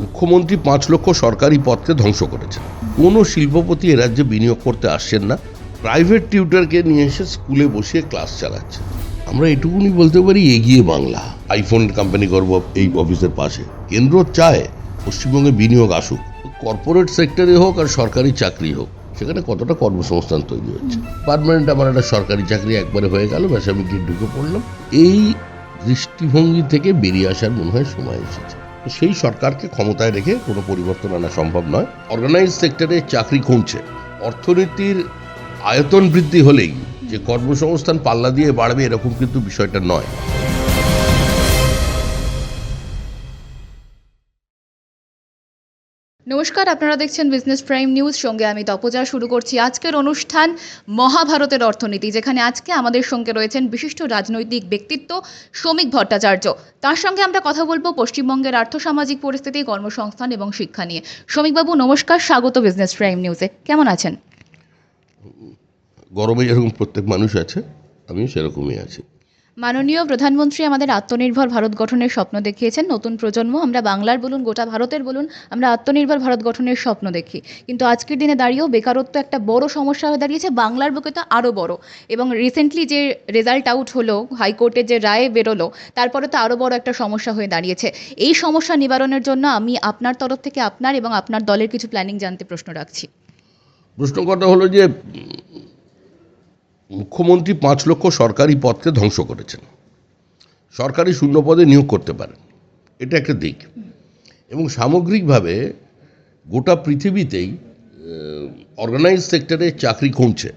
মুখ্যমন্ত্রী পাঁচ লক্ষ সরকারি পদকে ধ্বংস করেছেন। কোনো শিল্পপতি এ রাজ্যে বিনিয়োগ করতে আসছেন না। প্রাইভেট টিউটারকে নিয়ে এসে স্কুলে বসিয়ে ক্লাস চালাচ্ছে। আমরা এটুকুনি বলতে পারি, এগিয়ে বাংলা। আইফোন কোম্পানি করব এই অফিসের পাশে। কেন্দ্র চায় পশ্চিমবঙ্গে বিনিয়োগ আসুক। কর্পোরেট সেক্টরে হোক আর সরকারি চাকরি হোক, সেখানে কতটা কর্মসংস্থান তৈরি হচ্ছে। পারমানেন্ট আমার একটা সরকারি চাকরি একবারে হয়ে গেল, ব্যাস আমি গিয়ে ঢুকে পড়লাম। এই দৃষ্টিভঙ্গি থেকে বেরিয়ে আসার মনে হয় সময় এসেছে। সেই সরকারকে ক্ষমতায় রেখে কোনো পরিবর্তন আনা সম্ভব নয়। অর্গানাইজ সেক্টরে চাকরি কমছে। অর্থনীতির আয়তন বৃদ্ধি হলেই যে কর্মসংস্থান পাল্লা দিয়ে বাড়বে এরকম কিন্তু বিষয়টা নয়। নমস্কার, আপনারা দেখছেন বিজনেস প্রাইম নিউজ সঙ্গে আমি তপজা। শুরু করছি আজকের অনুষ্ঠান মহাভারতের অর্থনীতি, যেখানে আজকে আমাদের সঙ্গে রয়েছেন বিশিষ্ট রাজনৈতিক ব্যক্তিত্ব শ্রমিক ভট্টাচার্য। তার সঙ্গে আমরা কথা বলব পশ্চিমবঙ্গের আর্থসামাজিক পরিস্থিতি, কর্মসংস্থান এবং শিক্ষা নিয়ে। শ্রমিকবাবু, নমস্কার, স্বাগত বিজনেস প্রাইম নিউজে কেমন আছেন? গরমে যেরকম প্রত্যেক মানুষ আছে, আমিও সেরকমই আছি। মাননীয় প্রধানমন্ত্রী আমাদের আত্মনির্ভর ভারত গঠনের স্বপ্ন দেখিয়েছেন। নতুন প্রজন্ম, আমরা বাংলার বলুন, গোটা ভারতের বলুন, আমরা আত্মনির্ভর ভারত গঠনের স্বপ্ন দেখি। কিন্তু আজকের দিনে দাঁড়িয়েও বেকারত্ব একটা বড় সমস্যা হয়ে দাঁড়িয়েছে, বাংলার বুকে তো আরও বড়। এবং রিসেন্টলি যে রেজাল্ট আউট হলো হাইকোর্টের যে রায় বেরোলো, তারপরে তো আরও বড় একটা সমস্যা হয়ে দাঁড়িয়েছে। এই সমস্যা নিবারণের জন্য আমি আপনার তরফ থেকে আপনার এবং আপনার দলের কিছু প্ল্যানিং জানতে প্রশ্ন রাখছি। প্রশ্ন কথা হলো যে মুখ্যমন্ত্রী পাঁচ লক্ষ সরকারি পদকে ধ্বংস করেছেন। সরকারি শূন্য পদে নিয়োগ করতে পারেন। এটা একটা দিক। এবং সামগ্রিকভাবে গোটা পৃথিবীতেই অর্গানাইজ সেক্টরে চাকরি কমছে।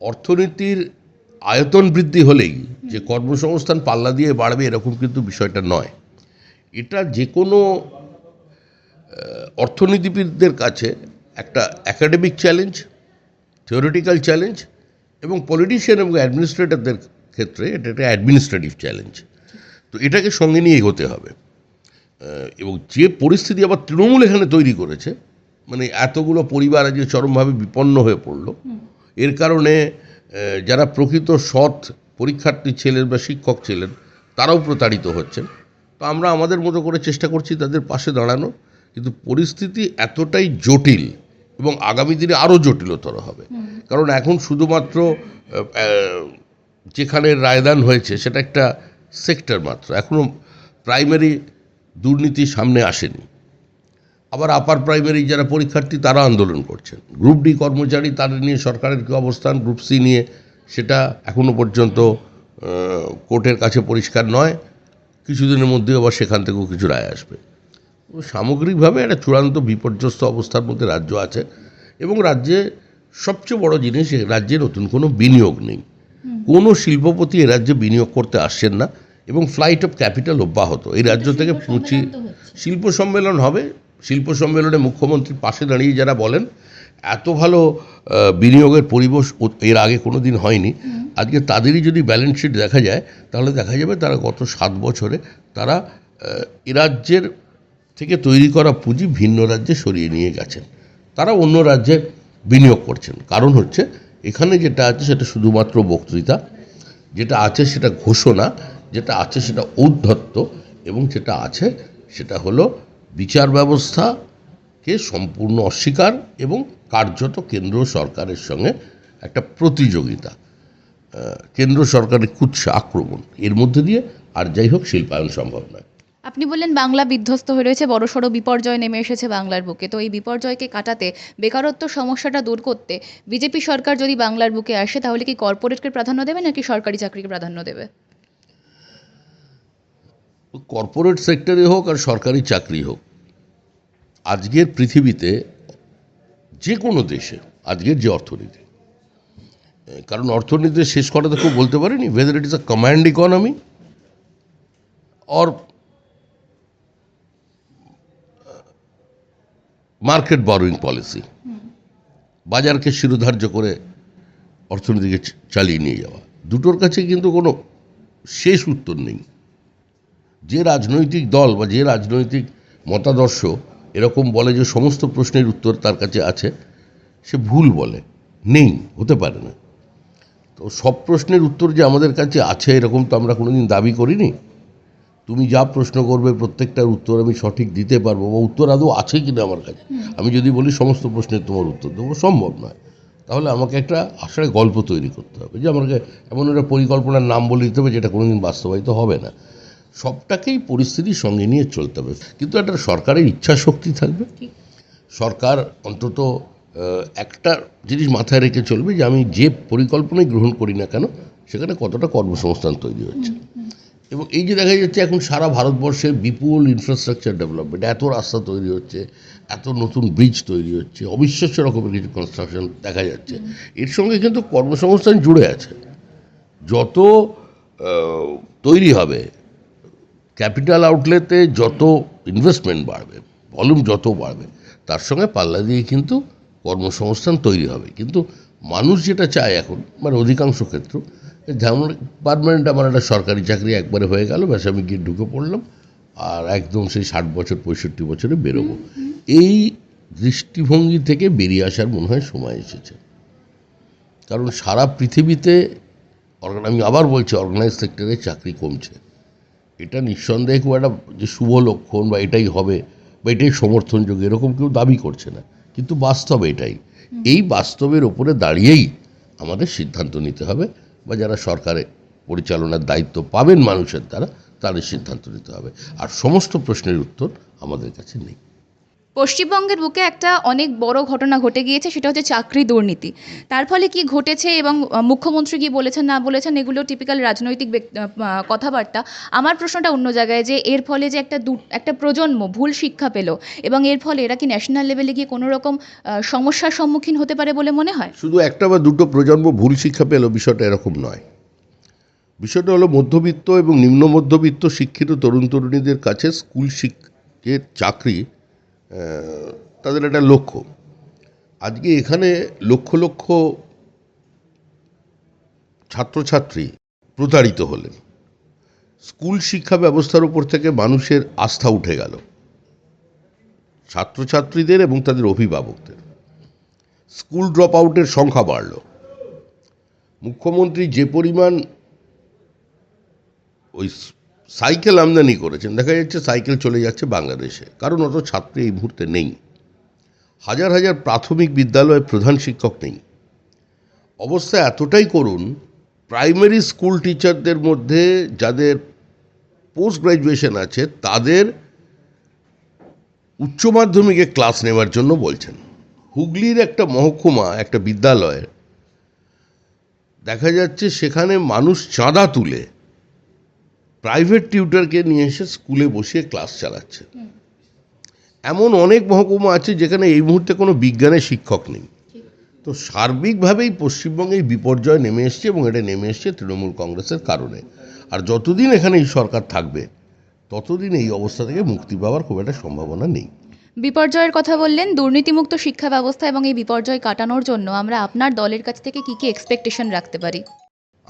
অর্থনীতির আয়তন বৃদ্ধি হলেই যে কর্মসংস্থান পাল্লা দিয়ে বাড়বে, এরকম কিন্তু বিষয়টা নয়। এটা যে কোনো অর্থনীতিবিদদের কাছে একটা একাডেমিক চ্যালেঞ্জ থিওরিটিক্যাল চ্যালেঞ্জ এবং পলিটিশিয়ান এবং অ্যাডমিনিস্ট্রেটরদের ক্ষেত্রে এটা একটা অ্যাডমিনিস্ট্রেটিভ চ্যালেঞ্জ তো এটাকে সঙ্গে নিয়ে এগোতে হবে। এবং যে পরিস্থিতি আবার তৃণমূল এখানে তৈরি করেছে মানে এতগুলো পরিবার আজকে চরমভাবে বিপন্ন হয়ে পড়ল। এর কারণে যারা প্রকৃত সৎ পরীক্ষার্থী ছিলেন বা শিক্ষক ছিলেন তারাও প্রতারিত হচ্ছেন। তো আমরা আমাদের মতো করে চেষ্টা করছি তাদের পাশে দাঁড়ানো। কিন্তু পরিস্থিতি এতটাই জটিল এবং আগামী দিনে আরও জটিলতর হবে। কারণ এখন শুধুমাত্র যেখানে রায়দান হয়েছে সেটা একটা সেক্টর মাত্র। এখনও প্রাইমারি দুর্নীতি সামনে আসেনি। আবার আপার প্রাইমারি যারা পরীক্ষার্থী তারা আন্দোলন করছেন। গ্রুপ ডি কর্মচারী তাদের নিয়ে সরকারের কী অবস্থান গ্রুপ সি নিয়ে সেটা এখনও পর্যন্ত কোর্টের কাছে পরিষ্কার নয়। কিছুদিনের মধ্যে আবার সেখান থেকেও কিছু রায় আসবে। সামগ্রিকভাবে একটা চূড়ান্ত বিপর্যস্ত অবস্থার মধ্যে রাজ্য আছে এবং রাজ্যে সবচেয়ে বড় জিনিস রাজ্যে নতুন কোনো বিনিয়োগ নেই। কোনো শিল্পপতি এ রাজ্যে বিনিয়োগ করতে আসছেন না এবং ফ্লাইট অফ ক্যাপিটাল অব্যাহত। এই রাজ্য থেকে পুঁচি শিল্প সম্মেলন হবে। শিল্প সম্মেলনে মুখ্যমন্ত্রীর পাশে দাঁড়িয়ে যারা বলেন এত ভালো বিনিয়োগের পরিবেশ এর আগে কোনো দিন হয়নি আজকে তাদেরই যদি ব্যালেন্স শিট দেখা যায় তাহলে দেখা যাবে তারা গত সাত বছরে তারা এ রাজ্যের থেকে তৈরি করা পুঁজি ভিন্ন রাজ্যে সরিয়ে নিয়ে গেছেন। তারা অন্য রাজ্যে বিনিয়োগ করছেন। কারণ হচ্ছে, এখানে যেটা আছে সেটা শুধুমাত্র বক্তৃতা, যেটা আছে সেটা ঘোষণা, যেটা আছে সেটা ঔদ্ধত্য, এবং যেটা আছে সেটা হলো বিচার ব্যবস্থাকে সম্পূর্ণ অস্বীকার এবং কার্যত কেন্দ্র সরকারের সঙ্গে একটা প্রতিযোগিতা। কেন্দ্র সরকারের কুৎসা আক্রমণ। এর মধ্যে দিয়ে আর যাই হোক, শিল্পায়ন সম্ভব নয়। আপনি বললেন বাংলা বিধ্বস্ত হয়ে রয়েছে, বড়সড় বিপর্যয় নেমে এসেছে বাংলার বুকে। তো এই বিপর্যয়কে কাটাতে বেকারত্ব সমস্যাটা দূর করতে বিজেপি সরকার যদি বাংলার বুকে আসে, তাহলে কি কর্পোরেটকে প্রাধান্য দেবে নাকি সরকারি চাকরিকে প্রাধান্য দেবে? কর্পোরেট সেক্টরে হোক আর সরকারি চাকরি হোক, আজকের পৃথিবীতে যে কোনো দেশে, আজকের যে অর্থনীতি, কারণ অর্থনীতি শেষ করাতে খুব বলতে পারিনি whether it is a command economy or market borrowing policy. বাজারকে শিরোধার্য করে অর্থনীতিকে চালিয়ে নিয়ে যাওয়া। দুটোর কাছে কিন্তু কোনো শেষ উত্তর নেই। যে রাজনৈতিক দল বা যে রাজনৈতিক মতাদর্শ এরকম বলে যে সমস্ত প্রশ্নের উত্তর তার কাছে আছে, সে ভুল বলে। নেই, হতে পারে না। তো সব প্রশ্নের উত্তর যে আমাদের কাছে আছে এরকম তো আমরা কোনোদিন দাবি করিনি। তুমি যা প্রশ্ন করবে প্রত্যেকটার উত্তর আমি সঠিক দিতে পারব বা উত্তর আদৌ আছে কিনা আমার কাছে। আমি যদি বলি সমস্ত প্রশ্নের তোমার উত্তর দেবো সম্ভব নয়। তাহলে আমাকে একটা আসলে গল্প তৈরি করতে হবে যে আমাকে এমন একটা পরিকল্পনার নাম বলে দিতে হবে যেটা কোনোদিন বাস্তবায়িত হবে না। সবটাকেই পরিস্থিতির সঙ্গে নিয়ে চলতে হবে। কিন্তু একটা সরকারের ইচ্ছা শক্তি থাকবে। সরকার অন্তত একটা জিনিস মাথায় রেখে চলবে যে আমি যে পরিকল্পনাই গ্রহণ করি না কেন সেখানে কতটা কর্মসংস্থান তৈরি হচ্ছে। এবং এই যে দেখা যাচ্ছে এখন সারা ভারতবর্ষে বিপুল ইনফ্রাস্ট্রাকচার ডেভেলপমেন্ট এত রাস্তা তৈরি হচ্ছে, এত নতুন ব্রিজ তৈরি হচ্ছে, অবিশ্বাস্য রকমের কিছু কনস্ট্রাকশন দেখা যাচ্ছে। এর সঙ্গে কিন্তু কর্মসংস্থান জুড়ে আছে। যত তৈরি হবে ক্যাপিটাল আউটলেতে যত ইনভেস্টমেন্ট বাড়বে ভলিউম যত বাড়বে, তার সঙ্গে পাল্লা দিয়ে কিন্তু কর্মসংস্থান তৈরি হবে। কিন্তু মানুষ যেটা চায় এখন মানে অধিকাংশ ক্ষেত্র যেমন পারমানেন্ট আমার একটা সরকারি চাকরি একবারে হয়ে গেল, ব্যাস আমি গিয়ে ঢুকে পড়লাম আর একদম সেই ষাট বছর, পঁয়ষট্টি বছরে বেরোবো। এই দৃষ্টিভঙ্গি থেকে বেরিয়ে আসার মনে হয় সময় এসেছে। কারণ সারা পৃথিবীতে আমি আবার বলছি অর্গানাইজ সেক্টরে চাকরি কমছে। এটা নিঃসন্দেহে খুব একটা যে শুভ লক্ষণ বা এটাই হবে বা এটাই সমর্থনযোগ্য এরকম কেউ দাবি করছে না। কিন্তু বাস্তব এটাই। এই বাস্তবের ওপরে দাঁড়িয়েই আমাদের সিদ্ধান্ত নিতে হবে। বা যারা সরকারে পরিচালনার দায়িত্ব পাবেন মানুষের দ্বারা, তাদের সিদ্ধান্ত নিতে হবে। আর সমস্ত প্রশ্নের উত্তর আমাদের কাছে নেই। পশ্চিমবঙ্গের বুকে একটা অনেক বড় ঘটনা ঘটে গিয়েছে, সেটা হচ্ছে চাকরি দুর্নীতি। তার ফলে কি ঘটেছে এবং মুখ্যমন্ত্রী কি বলেছেন, না বলেছেন, এগুলো টিপিক্যাল রাজনৈতিক কথাবার্তা। আমার প্রশ্নটা অন্য জায়গায় যে, এর ফলে যে একটা দু, একটা প্রজন্ম ভুল শিক্ষা পেল এবং এর ফলে এরা কি ন্যাশনাল লেভেলে গিয়ে কোনো রকম সমস্যার সম্মুখীন হতে পারে বলে মনে হয়? শুধু একটা বা দুটো প্রজন্ম ভুল শিক্ষা পেল বিষয়টা এরকম নয়। বিষয়টা হলো মধ্যবিত্ত এবং নিম্ন মধ্যবিত্ত শিক্ষিত তরুণ তরুণীদের কাছে স্কুল শিক্ষের চাকরি তাদের একটা লক্ষ্য। আজকে এখানে লক্ষ লক্ষ ছাত্রছাত্রী প্রতারিত হলেন। স্কুল শিক্ষা ব্যবস্থার উপর থেকে মানুষের আস্থা উঠে গেল। ছাত্রছাত্রীদের এবং তাদের অভিভাবকদের। স্কুল ড্রপ আউটের সংখ্যা বাড়ল। মুখ্যমন্ত্রী যে পরিমাণ ওই সাইকেল আমদানি করেছেন। দেখা যাচ্ছে সাইকেল চলে যাচ্ছে বাংলাদেশে। কারণ অত ছাত্র এই মুহূর্তে নেই। হাজার হাজার প্রাথমিক বিদ্যালয়ে প্রধান শিক্ষক নেই। অবস্থা এতটাই করুন, প্রাইমারি স্কুল টিচারদের মধ্যে যাদের পোস্ট গ্র্যাজুয়েশন আছে, তাদের উচ্চ মাধ্যমিকে ক্লাস নেওয়ার জন্য বলছেন। হুগলির একটা মহকুমা, একটা বিদ্যালয়ে, দেখা যাচ্ছে সেখানে মানুষ চাঁদা তুলে প্রাইভেট টিউটরকে নিয়ে এসে স্কুলে বসিয়ে ক্লাস চালাচ্ছে। এমন অনেক মহকুমা আছে যেখানে এই মুহূর্তে কোনো বিজ্ঞানের শিক্ষক নেই। তো সার্বিকভাবেই পশ্চিমবঙ্গে এই বিপর্যয় নেমে এসছে এবং এটা নেমে এসছে তৃণমূল কংগ্রেসের কারণে। আর যতদিন এখানে এই সরকার থাকবে ততদিন এই অবস্থা থেকে মুক্তি পাওয়ার খুব একটা সম্ভাবনা নেই। বিপর্যয়ের কথা বললেন দুর্নীতিমুক্ত শিক্ষা ব্যবস্থা এবং এই বিপর্যয় কাটানোর জন্য আমরা আপনার দলের কাছ থেকে কি কি এক্সপেকটেশন রাখতে পারি?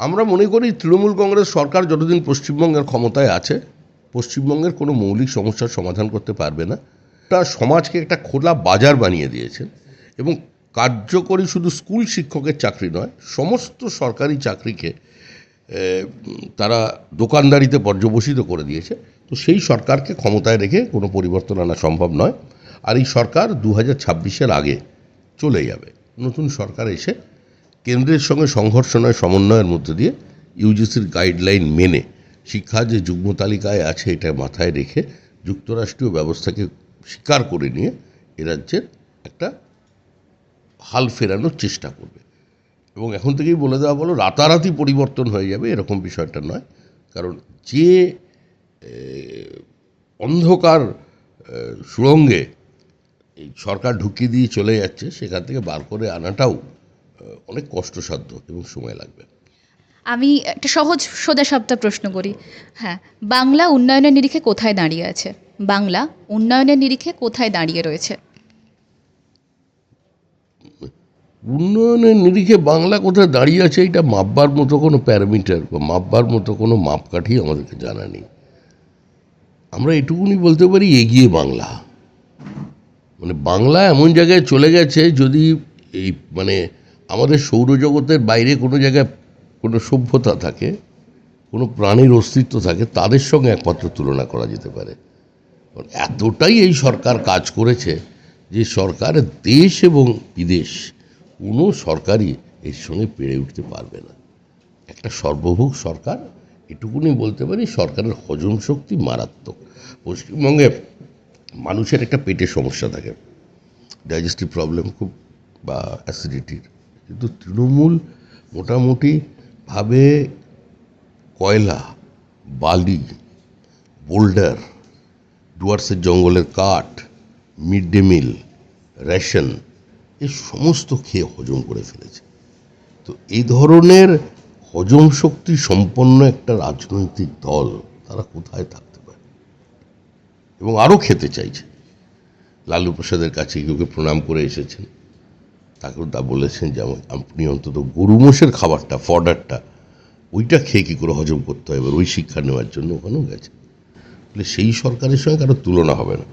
আমরা মনে করি তৃণমূল কংগ্রেস সরকার যতদিন পশ্চিমবঙ্গের ক্ষমতায় আছে, পশ্চিমবঙ্গের কোনো মৌলিক সমস্যার সমাধান করতে পারবে না। তা সমাজকে একটা খোলা বাজার বানিয়ে দিয়েছে এবং কার্যকরী শুধু স্কুল শিক্ষকের চাকরি নয়, সমস্ত সরকারি চাকরিকে তারা দোকানদারিতে পর্যবসিত করে দিয়েছে। তো সেই সরকারকে ক্ষমতায় রেখে কোনো পরিবর্তন আনা সম্ভব নয়। আর এই সরকার দু হাজার আগে চলে যাবে। নতুন সরকার এসে কেন্দ্রের সঙ্গে সংঘর্ষ নয়, সমন্বয়ের মধ্যে দিয়ে ইউজিসির গাইডলাইন মেনে শিক্ষা যে যুগ্ম তালিকায় আছে এটা মাথায় রেখে যুক্তরাষ্ট্রীয় ব্যবস্থাকে স্বীকার করে নিয়ে এ রাজ্যের একটা হাল ফেরানোর চেষ্টা করবে। এবং এখন থেকেই বলে দেওয়া বলো, রাতারাতি পরিবর্তন হয়ে যাবে, এরকম বিষয়টা নয়। কারণ যে অন্ধকার সুড়ঙ্গে সরকার ঢুকিয়ে দিয়ে চলে যাচ্ছে, সেখান থেকে বার করে আনাটাও অনেক কষ্টসাধ্য এবং সময় লাগবে। আমি একটা সহজ সোজা সোজাসাপটা প্রশ্ন করি। হ্যাঁ বাংলা উন্নয়নের নিরিখে কোথায় দাঁড়িয়ে আছে? বাংলা উন্নয়নের নিরিখে কোথায় দাঁড়িয়ে রয়েছে? উন্নয়নের নিরিখে বাংলা কোথায় দাঁড়িয়ে আছে এটা মাপবার মতো কোনো প্যারামিটার বা মাপবার মতো কোনো মাপকাঠি আমাদেরকে জানা নেই। আমরা এটুকুনি বলতে পারি এগিয়ে বাংলা। মানে বাংলা এমন জায়গায় চলে গেছে যদি এই মানে আমাদের সৌরজগতের বাইরে কোনো জায়গায় কোনো সভ্যতা থাকে, কোনো প্রাণীর অস্তিত্ব থাকে, তাদের সঙ্গে একমাত্র তুলনা করা যেতে পারে। এতটাই এই সরকার কাজ করেছে যে সরকার দেশ এবং বিদেশ কোনো সরকারই এর সঙ্গে পেরে উঠতে পারবে না। একটা সর্বভোগ সরকার, এটুকুনি বলতে পারি সরকারের হজম শক্তি মারাত্মক। পশ্চিমবঙ্গে মানুষের একটা পেটের সমস্যা থাকে, ডাইজেস্টিভ প্রবলেম খুব, বা অ্যাসিডিটির। কিন্তু তৃণমূল মোটামুটি ভাবে কয়লা, বালি, বোল্ডার, ডুয়ার্সের জঙ্গলের কাঠ, মিড ডে মিল, রেশন এই সমস্ত খেয়ে হজম করে ফেলেছে। তো এই ধরনের হজম শক্তি সম্পন্ন একটা রাজনৈতিক দল তারা কোথায় থাকতে পারে? এবং আরও খেতে চাইছে। লালু প্রসাদের কাছে কেউকে প্রণাম করে এসেছেন। তা বলেছেন যে আপনি অন্তত গরু মোষের খাবারটা, ফডারটা, ওইটা খেয়ে কী করে হজম করতে হয়? ওই শিক্ষা নেওয়ার জন্য ওখানেও গেছে। ফলে সেই সরকারের সঙ্গে কারও তুলনা হবে না।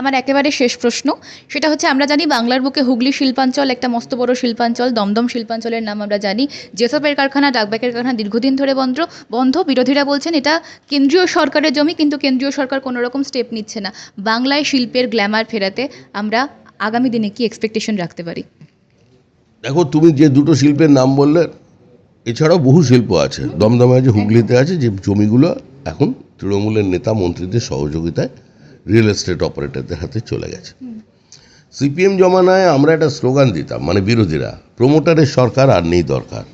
আমার একেবারে শেষ প্রশ্ন, সেটা হচ্ছে আমরা জানি বাংলার বুকে হুগলি শিল্পাঞ্চল একটা মস্ত বড় শিল্পাঞ্চল, দমদম শিল্পাঞ্চলের নাম আমরা জানি। জেসপের কারখানা, ডাকব্যাকের কারখানা দীর্ঘদিন ধরে বন্ধ বন্ধ। বিরোধীরা বলছেন এটা কেন্দ্রীয় সরকারের জমি, কিন্তু কেন্দ্রীয় সরকার কোনো রকম স্টেপ নিচ্ছে না। বাংলায় শিল্পের গ্ল্যামার ফেরাতে আমরা আগামী দিনে কি এক্সপেকটেশন রাখতে পারি? দেখো তুমি যে দুটো শিল্পের নাম বললে এছাড়াও বহু শিল্প আছে। দমদমে আছে হুগলিতে আছে যে জমিগুলো এখন তৃণমূলের নেতা মন্ত্রীদের সহযোগিতায় রিয়েল এস্টেট অপারেটরদের হাতে চলে গেছে। সিপিএম জমানায় আমরা একটা স্লোগান দিতাম মানে বিরোধীরা প্রমোটারের সরকার আর নেই দরকার।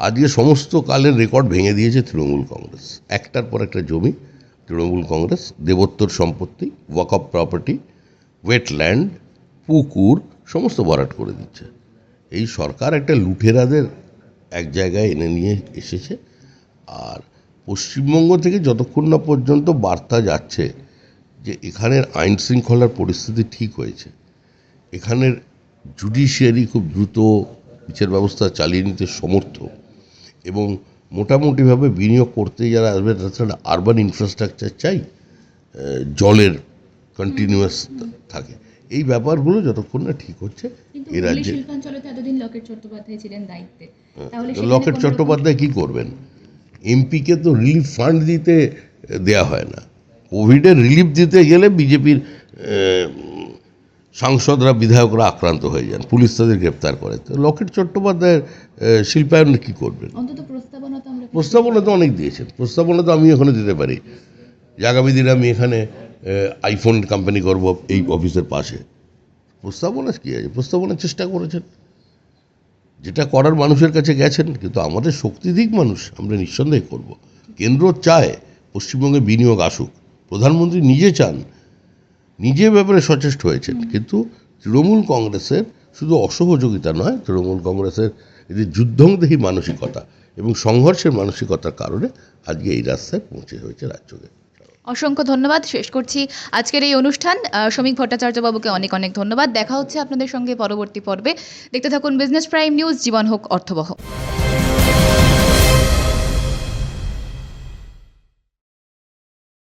আজকে সমস্ত কালের রেকর্ড ভেঙে দিয়েছে তৃণমূল কংগ্রেস। একটার পর একটা জমি তৃণমূল কংগ্রেস দেবোত্তর সম্পত্তি ওয়াক অফ প্রপার্টি ওয়েটল্যান্ড পুকুর সমস্ত ভরাট করে দিচ্ছে। এই সরকার একটা লুঠেরাদের এক জায়গায় এনে নিয়ে এসেছে। আর পশ্চিমবঙ্গ থেকে যতক্ষণ না পর্যন্ত বার্তা যাচ্ছে যে এখানের আইন শৃঙ্খলার পরিস্থিতি ঠিক হয়েছে, এখানের জুডিশিয়ারি খুব দ্রুত বিচার ব্যবস্থা চালিয়ে নিতে সমর্থ এবং মোটামুটিভাবে বিনিয়োগ করতে যারা আসবে তাছাড়া আরবান ইনফ্রাস্ট্রাকচার চাই জলের কন্টিনিউয়াস থাকে। এই ব্যাপারগুলো যতক্ষণ না ঠিক হচ্ছে এ রাজ্যে লকেট চট্টোপাধ্যায় কি করবেন? এমপিকে তো রিলিফ ফান্ড দিতে দেয়া হয় না। কোভিডের রিলিফ দিতে গেলে বিজেপির সাংসদরা বিধায়করা আক্রান্ত হয়ে যান পুলিশ তাদের গ্রেপ্তার করে। তো লকেট চট্টোপাধ্যায়ের শিল্পায়ন কি করবেন? প্রস্তাবনা তো আমরা প্রস্তাবনা তো অনেক দিয়েছেন। প্রস্তাবনা তো আমি এখানে দিতে পারি। যে আগামী দিনে আমি এখানে আইফোন কোম্পানি করব এই অফিসের পাশে। প্রস্তাবনা কী আছে প্রস্তাবনার চেষ্টা করেছেন। যেটা করার মানুষের কাছে গেছেন, কিন্তু আমাদের শক্তিধিক মানুষ, আমরা নিঃসন্দেহে করব। কেন্দ্র চায় পশ্চিমবঙ্গে বিনিয়োগ আসুক। প্রধানমন্ত্রী নিজে চান, নিজে ব্যাপারে সচেষ্ট হয়েছেন। কিন্তু তৃণমূল কংগ্রেসের শুধু অসহযোগিতা নয়, তৃণমূল কংগ্রেসের যে যুদ্ধংদেহী মানসিকতা এবং সংঘর্ষের মানসিকতার কারণে আজকে এই রাস্তায় পৌঁছে হয়েছে রাজ্যকে অসংখ্য ধন্যবাদ। শেষ করছি আজকের এই অনুষ্ঠান। শ্রমিক ভট্টাচার্যবাবুকে অনেক অনেক ধন্যবাদ। দেখা হচ্ছে আপনাদের সঙ্গে পরবর্তী পর্বে। দেখতে থাকুন বিজনেস প্রাইম নিউজ। জীবন হোক অর্থবহ।